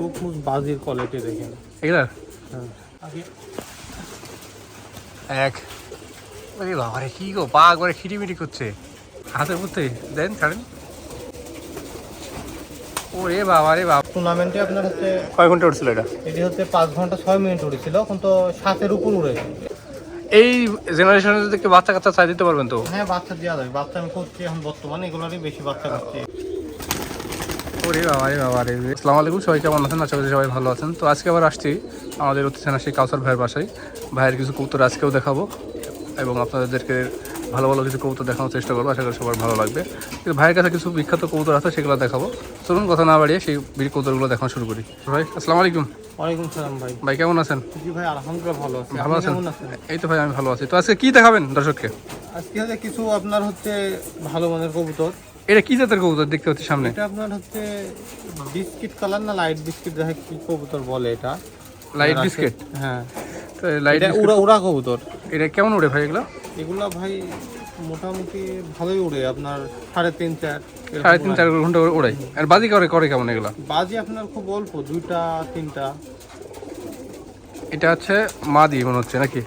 চোখ মুখ বাজির কোয়ালিটি দেখেন এগুলা? হ্যাঁ। এক। ওরে বাবারে কি গো পা করে খিটিমিটি করছে। হাতের মধ্যে দেন ছাড়েন। ওরে বাবা রে বাবা টুর্নামেন্টে আপনার হচ্ছে কয় ঘণ্টা উঠছিল এটা? এটি হচ্ছে পাঁচ ঘণ্টা ছয় মিনিট উড়েছিল কিন্তু সাতের উপর উড়েছে এই জেনারেশনে যদি বাচ্চা কাচ্চা চাই দিতে পারবেন তো? হ্যাঁ বাচ্চা দেওয়া যাবে। বাচ্চা আমি করছি এখন বর্তমানে এগুলোরই বেশি বাচ্চা করছি ওরে বাবা রে বাবা রে আসসালামু আলাইকুম সবাই কেমন আছেন? আশা করি সবাই ভালো আছেন। তো আজকে আবার আসছি আমাদের অতিথি সেই কাউসার ভাইয়ের বাসায়। ভাইয়ের কিছু কৌতুর আজকেও দেখাবো এবং আপনাদেরকে ভালো ভালো কিছু কৌতুর দেখানোর চেষ্টা করব। আশা করি সবার ভালো লাগবে। কিন্তু ভাইয়ের কাছে কিছু বিখ্যাত কৌতুর আছে সেগুলো দেখাবো। চলুন কথা না বাড়িয়ে সেই বীর কৌতুরগুলো দেখানো শুরু করি। ভাই আসসালামু আলাইকুম। ওয়ালাইকুম সালাম ভাই। ভাই কেমন আছেন? জি ভাই আলহামদুলিল্লাহ ভালো আছি। ভালো আছেন? এই তো ভাই আমি ভালো আছি। তো আজকে কি দেখাবেন দর্শককে? আজকে কিছু আপনার হচ্ছে ভালো মানের কবুতর। এটা কি জাতের কবুতর দেখতে পাচ্ছি সামনে? এটা আপনার হচ্ছে বিস্কিট কালার না লাইট বিস্কিট? দেখে কি কবুতর বলে এটা? লাইট বিস্কিট হ্যাঁ। তো লাইট উড়া উড়া কবুতর। এটা কেমন উড়ে ভাই এগুলো? এগুলা ভাই মোটামুটি ভালোই উড়ে আপনার সাড়ে তিন চার সাড়ে তিন। চার ঘণ্টা করে উড়াই আর বাজি করে করে কেমন এগুলো? বাজি আপনার খুব অল্প দুইটা তিনটা। এটা হচ্ছে মাদি মনে হচ্ছে নাকি?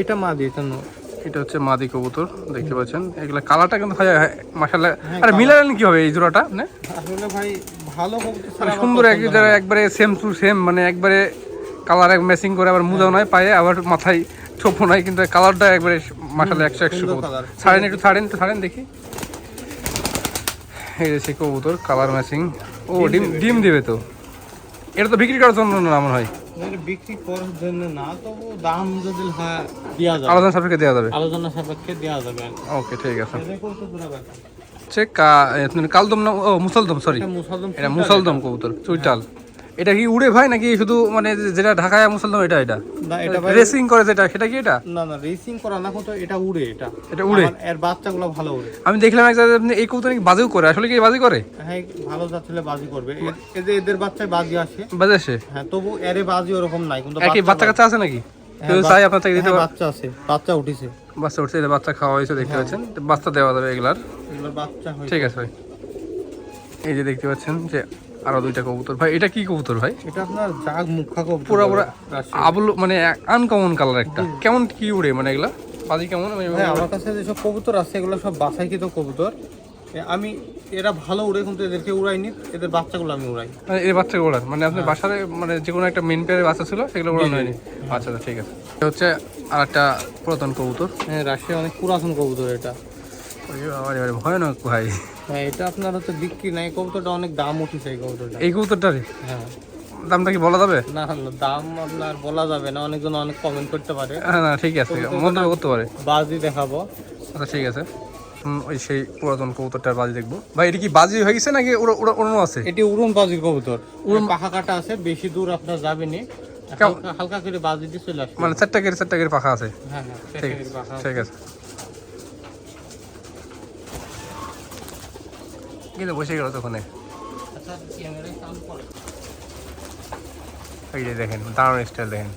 এটা মা দিয়েছেন এটা হচ্ছে মাদি কবুতর দেখতে পাচ্ছেন। এগুলা কালারটা কিন্তু ভাই মাসাল্লাহ হ্যাঁ, আরে মিলালেন কি হবে এই জোড়াটা? মানে আসলে ভাই ভালো কবুতর সুন্দর এক যারা একবারে সেম টু সেম মানে একবারে কালার এক ম্যাচিং করে আবার মুজাও নয় পায়ে আবার মাথায় ছোপো নয় কিন্তু কালারটা একবারে মাসাল্লাহ একশো একশো কবুতর। ছাড়েন একটু ছাড়েন একটু ছাড়েন দেখি। এই যে সেই কবুতর কালার ম্যাচিং ও ডিম ডিম দিবে তো। এটা তো বিক্রি করার জন্য না মনে হয়? বিক্রি করার জন্য না তবু দাম যদি হয় দেওয়া যাবে। আলোচনা সাপেক্ষে দেওয়া যাবে? আলোচনা সাপেক্ষে দেওয়া যাবে। ওকে ঠিক আছে। হচ্ছে না ও মুসলদম সরি এটা মুসলদম কবুতর চুইটাল। এটা কি উড়ে ভাই নাকি শুধু মানে যেটা ঢাকায় মুসলমান এটা এটা? না এটা ভাই রেসিং করে যেটা সেটা কি এটা? না না রেসিং করা না কিন্তু এটা উড়ে এটা। এটা উড়ে? এর বাচ্চাগুলো ভালো উড়ে। আমি দেখলাম এক আপনি এই কবুতর নাকি বাজিও করে? আসলে কি বাজি করে? হ্যাঁ ভালো যাচ্ছিলে বাজি করবে। এ- এই যে এদের বাচ্চায় বাজি আসে। বাজে সে হ্যাঁ তবু এরে বাজি ওরকম নাই কিন্তু একই বাচ্চা কাচ্চা আছে নাকি? কেউ হ্যাঁ, চাই আপনার থেকে দিতে হ্যাঁ, বাচ্চা আছে বাচ্চা উঠিছে। বাচ্চা উঠছে এটা বাচ্চা খাওয়া হয়েছে দেখতে পাচ্ছেন? বাচ্চা দেওয়া যাবে এগুলার। এগুলোর বাচ্চা ঠিক আছে ভাই। এই যে দেখতে পাচ্ছেন যে আরও দুইটা কবুতর। ভাই এটা কি কবুতর ভাই? এটা আপনার জাগ মুখা কবুতর। পুরা পুরা। আবুল মানে আনকমন কালার একটা। কেমন কি উড়ে মানে এগুলা? বাজি কেমন? হ্যাঁ আমার কাছে যেসব কবুতর আছে এগুলো সব বাছাইকৃত কবুতর। আমি এরা ভালো উড়ে কিন্তু এদেরকে উড়াইনি। এদের বাচ্চাগুলো আমি উড়াই। মানে এই বাচ্চা ওড়ান মানে আপনার বাসায় মানে যে কোনো একটা মেন পেয়ারের বাচ্চা ছিল সেগুলো ওড়ানো হয়নি? আচ্ছা আচ্ছা ঠিক আছে। এটা হচ্ছে আর একটা পুরাতন কবুতর। হ্যাঁ রাশিয়া অনেক পুরাতন কবুতর এটা। ভয়ানক ভাই। হ্যাঁ এটা আপনার হচ্ছে বিক্রি নাই কবুতরটা অনেক দাম উঠেছে এই কবুতরটা। এই কবুতরটারে হ্যাঁ। দামটা কি বলা যাবে? না না দাম আপনার বলা যাবে না অনেকজন অনেক কমেন্ট করতে পারে। হ্যাঁ না ঠিক আছে মন্তব্য করতে পারে। বাজি দেখাবো। আচ্ছা ঠিক আছে। ওই সেই পুরাতন কবুতরটার বাজি দেখব। ভাই এটা কি বাজি হয়ে গেছে নাকি ওরা আছে? এটি উড়ন বাজির কবুতর। উড়ন পাখা কাটা আছে বেশি দূর আপনার যাবেনি? হালকা করে বাজি দিয়ে চলে আসবে। মানে চারটা কেটে চারটা কেটে পাখা আছে। হ্যাঁ হ্যাঁ ঠিক আছে। কিন্তু বসে গেল তখন আচ্ছা এই যে দেখেন দারুণ স্টাইল দেখেন।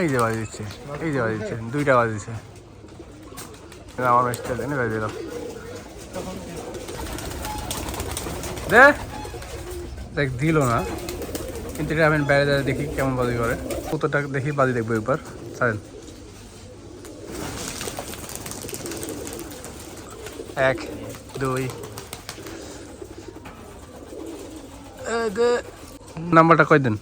এই যে বাজি দিচ্ছে এই যে বাজি দিচ্ছে দুইটা বাজি দিচ্ছে। আমার স্টাইল দেখেন বাজি দেখ দিল না। কিন্তু এটা আমি বাইরে দেখি কেমন বাজি করে। কতটা দেখি বাজি দেখব একবার। ছাড়েন। এক দুই। নাম্বারটা কয় দিন?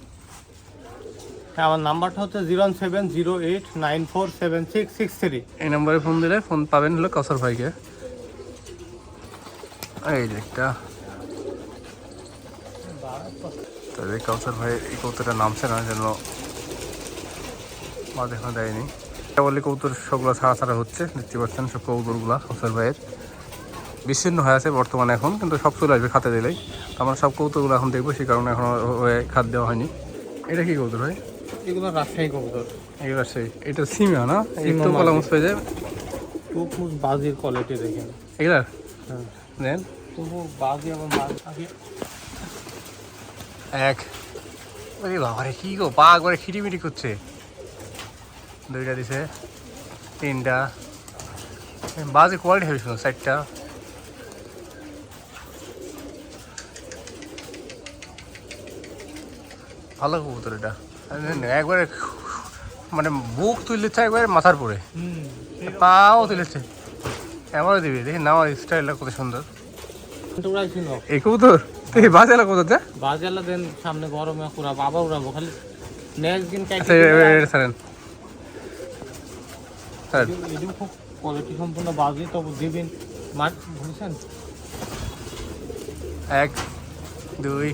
হ্যাঁ আমার নাম্বারটা হচ্ছে zero seven zero eight nine four seven six six three. এই নম্বরে ফোন দিলে ফোন পাবেন হলো কসর ভাইকে। এই যে একটা। তবে কাউসার ভাই এই কৌতুটা নামছে না যেন মা দেখা দেয়নি। বলে কৌতুর সবগুলো ছাড়া ছাড়া হচ্ছে দেখতে পাচ্ছেন সব কৌতুরগুলা কাউসার ভাইয়ের। বিচ্ছিন্ন হয়ে আছে বর্তমানে এখন কিন্তু সব চলে আসবে খাতে দিলেই। আমরা সব কৌতুরগুলো এখন দেখব সেই কারণে এখন খাত দেওয়া হয়নি। এটা কি কৌতুর ভাই? এগুলো রাজশাহী কবুতর এগুলো এটা সিমা না? একটু মাছ। কলামস পেয়ে যায় খুব খুব বাজির কোয়ালিটি দেখেন। এগুলা? হ্যাঁ। দেন তবু বাজি এবং বাজি আগে এক। ওরে বাবারে কি গো পা করে খিটিমিটি করছে। দুইটা দিছে তিনটা বাজে কোয়ালিটি হয়েছিল চারটা ভালো কবুতর এটা একবারে মানে বুক তুলেছে একবারে মাথার পরে পাও তুলেছে এবারও দিবি দেখি নামার স্টাইলটা কত সুন্দর না এই কবুতর তুই বাজে এলা কবুতর দেন সামনে গরমে উড়াবো আবার উড়াবো খালি নেক্সট দিন আচ্ছা এদিন খুব কোয়ালিটি সম্পূর্ণ বাজি তবু দিবেন। বুঝছেন এক দুই।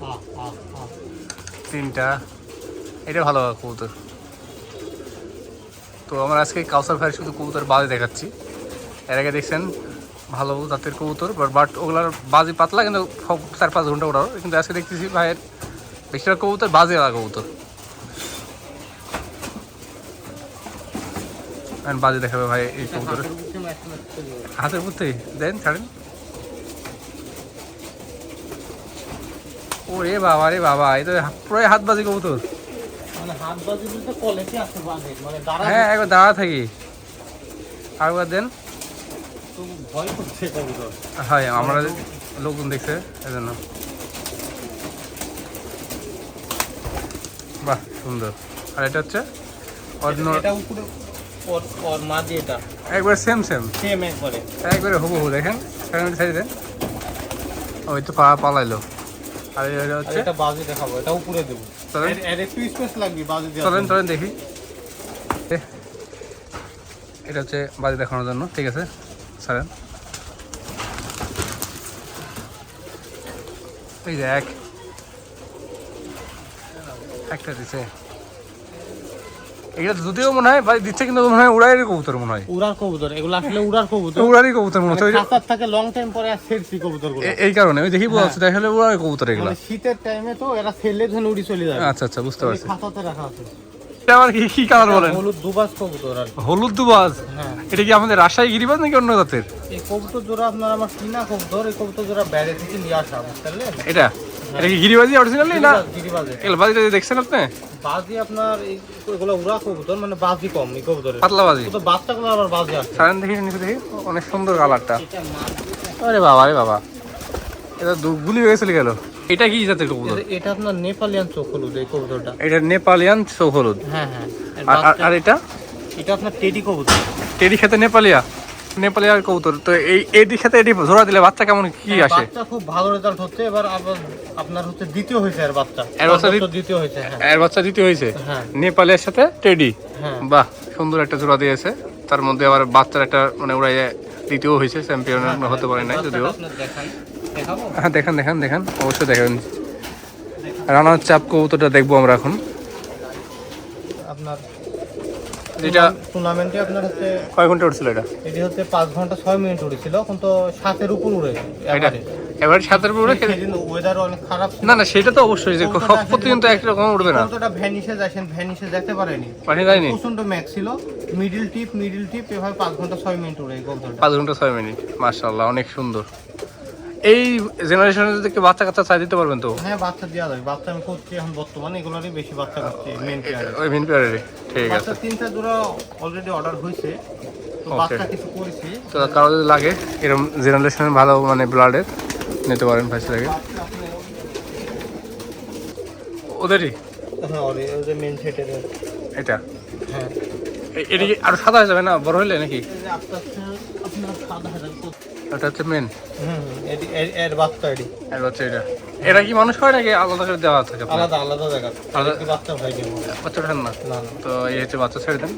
আহ, আহ, আহ। তিনটা। এটা ভালো কবুতর। তো আমরা আজকে কাউসার ভাইয়ের শুধু কবুতর বাজে দেখাচ্ছি। এর আগে দেখছেন ভালো জাতের কবুতর বাট ওগুলার বাজি পাতলা কিন্তু চার পাঁচ ঘণ্টা ওড়াও কিন্তু আজকে দেখতেছি ভাইয়ের বেশিরভাগ কবুতর বাজে কবুতর। And বাজে দেখাবে ভাই এই কবুতরের হাতের মধ্যে দেন ছাড়েন। ও রে বাবা রে বাবা এই তো পুরো হাত বাজি কবুতর। মানে মানে হ্যাঁ একবার দাঁড়া থাকি। আরেকবার দেন। হয় আমরা লোকজন দেখছে এই জন্য বাহ সুন্দর। আর এটা হচ্ছে অন্য ওর ওর মাঝে এটা একবার সেম সেম সেম একবারে। একবারে হুবহু দেখেন? সেখানে সাইড দেন। ওই তো পা পালাইলো। আর এটা হচ্ছে এটা বাজি দেখাবো এটা উপরে দেবো। এর- একটু স্পেস লাগবে বাজি দেওয়ার চলেন চলেন দেখি। এ, এটা হচ্ছে বাজি দেখানোর জন্য ঠিক আছে? সারেন এই যে এক। একটা দিছে। এটা যদিও মনে হয় দিচ্ছে কিন্তু মনে হয় উড়াইয়ের কবুতর মনে হয়। উড়ার কবুতর এগুলো আসলে উড়ার কবুতর। উড়ারই কবুতর মনে হচ্ছে। যে- থাকে লং টাইম পরে আর সেরছি এই কারণে ওই দেখি উড়ার কবুতর এগুলো। মানে শীতের টাইমে তো এরা ছেলে ধরে উড়ি চলে যাবে। আচ্ছা আচ্ছা বুঝতে পারছি। খাতাতে রাখা আছে। এটা আবার কি কি কালার বলেন? হলুদ কবুতর আর হলুদ দুবাজ? হ্যাঁ। এটা কি আমাদের রাজশাহী গিরিবাজ নাকি অন্য জাতের? এই কবুতর জোড়া আপনার আমার কিনা কবুতর এই কবুতর জোড়া বাইরে থেকে নিয়ে আসা এটা? এটা কি গিরিবাজি অরিজিনালি না? এগুলো বাজিটা দেখছেন আপনি? বাজি আপনার এগুলো উড়া কবুতর মানে বাজি কম এই কবুতরের। পাতলা বাজি। তো বাচ্চাগুলো আবার বাজি আছে। সারেন দেখি নিচে দেখি। অনেক সুন্দর কালারটা। আরে বাবা আরে বাবা। এটা দু- গুলি হয়ে চলে গেল। এটা কি জাতের কবুতর? এটা- আপনার নেপালিয়ান চোখ হলুদ এই কবুতরটা। এটা নেপালিয়ান চোখ হলুদ। হ্যাঁ হ্যাঁ। আর এটা? এটা আপনার টেডি কবুতর। টেডি খেতে নেপালিয়া? নেপালিয়ার কবুতর। তো এই এটির সাথে এটি জোড়া দিলে বাচ্চা কেমন কি আসে? বাচ্চা খুব ভালো রেজাল্ট হচ্ছে। এবার আপনার হচ্ছে দ্বিতীয় হয়েছে এর বাচ্চা। এর বাচ্চা দ্বিতীয় হয়েছে হ্যাঁ। এর বাচ্চা দিতে হয়েছে? হ্যাঁ। নেপালের সাথে টেডি? হ্যাঁ। বাহ সুন্দর একটা জোড়া দিয়েছে। তার মধ্যে আবার বাচ্চার একটা মানে ওরা দ্বিতীয় হয়েছে চ্যাম্পিয়ন হতে পারে নাই যদিও। হ্যাঁ দেখান দেখান দেখান। অবশ্যই দেখাবেন। রানার চাপ কবুতরটা দেখব আমরা এখন। আপনার যেটা টুর্নামেন্টে আপনার হচ্ছে কয় ঘণ্টা উঠছিল এটা? এটি হচ্ছে পাঁচ ঘণ্টা ছয় মিনিট কিন্তু সাতের উপর উড়ে এটা এবার সাতের উপরে সেদিন ওয়েদার অনেক খারাপ না না সেটা তো অবশ্যই যে কবুতরটা সব আসলে প্রতিদিন তো একরকম উঠবে না। কতটা ভ্যানিশে যাচ্ছেন ভ্যানিশে যেতে পারেনি। যায়নি? প্রচণ্ড ম্যাক্স ছিল। মিডিল টিপ মিডিল টিপ এভাবে পাঁচ ঘণ্টা ছয় মিনিট উড়ে পাঁচ ঘণ্টা ছয় মিনিট অনেক সুন্দর। এই জেনারেশনে যদি কেউ বাচ্চা কাচ্চা চাই দিতে পারবেন তো? হ্যাঁ বাচ্চা দেওয়া যাবে বাচ্চা আমি করছি এখন বর্তমানে এগুলোরই বেশি বাচ্চা করছি মেন পেয়ারে ওই মিন পেয়ারে ঠিক আছে। বাচ্চা তিনটা জোড়া অলরেডি অর্ডার হয়েছে তো বাচ্চা কিছু করেছি। তো কারও যদি লাগে এরকম ভালো মানে ব্লাডের নিতে পারেন লাগে। ওদেরই? হ্যাঁ মেন সেটের এটা? হ্যাঁ। এ- এটা কি আরও সাদা হয়ে যাবে না? বড় হইলে নাকি? আস্তে আস্তে আপনার সাদা হাজার এটা হচ্ছে মেন হুম এটি এর- এর বাচ্চা এটি। এটা। এটা কি মানুষ হয় নাকি আলাদা করে দেওয়া থাকে আলাদা আলাদা জায়গা। আলাদা- বাচ্চা কিনবো বাচ্চা ওঠেন না? তো এই হচ্ছে বাচ্চা ছেড়ে দেন।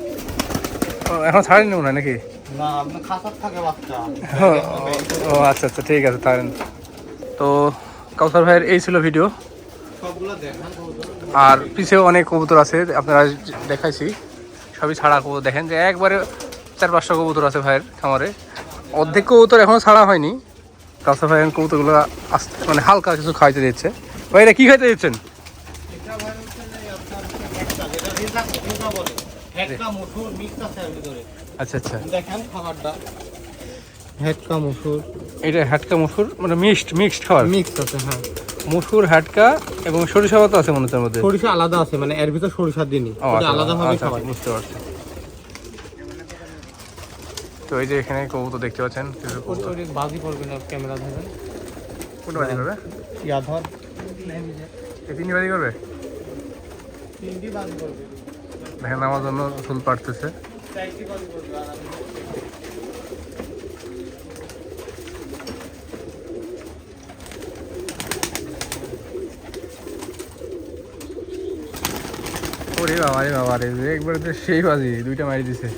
এখন ছাড়েন হয় নাকি? না থাকে বাচ্চা। ও, আচ্ছা আচ্ছা ঠিক আছে ছাড়েন। তো কাউসার ভাইয়ের এই ছিল ভিডিও। আর পিছেও অনেক কবুতর আছে আপনারা দেখাইছি। সবই ছাড়া কবুতর দেখেন যে একবারে চার পাঁচটা কবুতর আছে ভাইয়ের খামারে। অর্ধেক কবুতর এখনও ছাড়া হয়নি। কাউসার ভাই এখন কবুতরগুলো আস্তে মানে হালকা কিছু খাইতে দিচ্ছে ভাই এটা কি খাইতে দিচ্ছেন। আচ্ছা আচ্ছা। দেখেন খাবারটা হেটকা মসুর এটা হাটকা মসুর মানে মিক্সড মিক্সড খাবার মিক্স আছে হ্যাঁ মসুর হাটকা এবং সরিষা পাতা আছে মনে হচ্ছে মধ্যে? সরিষা আলাদা আছে মানে এর ভিতর সরিষা দিনই। আলাদা ভাবে খাবার বুঝতে পারছি। তো এই যে এখানে কবুতর দেখতে পাচ্ছেন কিছু কবুতর। বাজি না ক্যামেরা কোনটা বাজি করবে ইয়া ধর। এই তিনটি বাজি করবে তিনটি বাজি করবে দেখেন আমার জন্য ফুল পাড়তেছে। ওরে বাবা রে বাবা রে একবার তো সেই বাজি দুইটা মারি দিছে।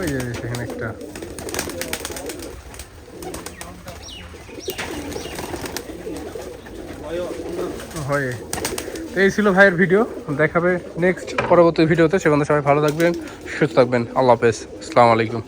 ওই যে সেখানে একটা। হয়। এই ছিল ভাইয়ের ভিডিও। দেখাবে নেক্সট পরবর্তী ভিডিওতে। সেখানে সবাই ভালো থাকবেন, সুস্থ থাকবেন। আল্লাহ হাফেজ। আসসালামু আলাইকুম।